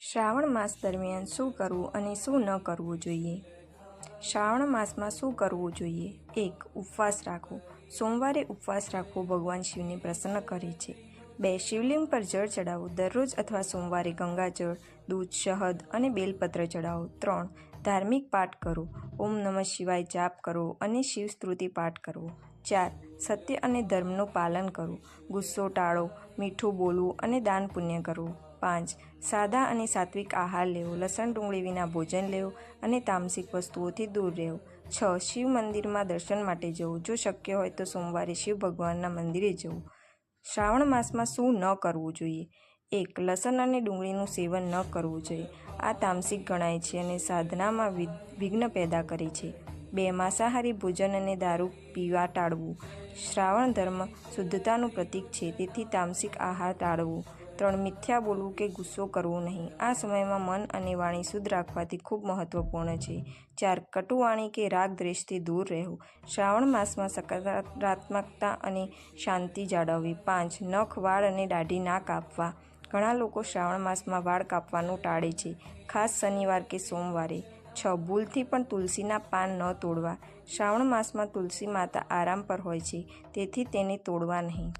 શ્રાવણ માસ દરમિયાન શું કરવું અને શું ન કરવું જોઈએ? શ્રાવણ માસમાં શું કરવું જોઈએ? એક, ઉપવાસ રાખવો. સોમવારે ઉપવાસ રાખવો ભગવાન શિવને પ્રસન્ન કરે છે. બે, શિવલિંગ પર જળ ચડાવો દરરોજ અથવા સોમવારે ગંગાજળ, દૂધ, શહદ અને બેલપત્ર ચડાવો ત્રણ, ધાર્મિક પાઠ કરો. ઓમ નમઃ શિવાય જાપ કરો અને શિવ સ્તુતિ પાઠ કરવો. ચાર, સત્ય અને ધર્મનું પાલન કરો. ગુસ્સો ટાળો, મીઠું બોલવું અને દાન પુણ્ય કરવું પાંચ. સાદા અને સાત્વિક આહાર લેવો. લસણ ડુંગળી વિના ભોજન લેવું અને તામસિક વસ્તુઓથી દૂર રહેવું. છ. શિવ મંદિરમાં દર્શન માટે જવું. જો શક્ય હોય તો સોમવારે શિવ ભગવાનના મંદિરે જવું. શ્રાવણ માસમાં શું ન કરવું જોઈએ? એક. લસણ અને ડુંગળીનું સેવન ન કરવું જોઈએ. આ તામસિક ગણાય છે અને સાધનામાં વિઘ્ન પેદા કરે છે. બે. માંસાહારી ભોજન અને દારૂ પીવા ટાળવું. શ્રાવણ ધર્મ શુદ્ધતાનું પ્રતીક છે, તેથી તામસિક આહાર ટાળવું. ત્રણ મિથ્યા બોલવું કે ગુસ્સો કરવો નહીં. આ સમયમાં મન અને વાણી શુદ્ધ રાખવાથી ખૂબ મહત્વપૂર્ણ છે. ચાર, કટુવાણી કે રાગ દ્વેષથી દૂર રહેવું. શ્રાવણ માસમાં સકારાત્મકતા અને શાંતિ જાળવવી. પાંચ, નખ, વાળ અને દાઢી ના કાપવા. ઘણા લોકો શ્રાવણ માસમાં વાળ કાપવાનું ટાળે છે, ખાસ શનિવાર કે સોમવારે. છ, ભૂલથી પણ તુલસીના પાન ન તોડવા. શ્રાવણ માસમાં તુલસી માતા આરામ પર હોય છે, તેથી તેને તોડવા નહીં.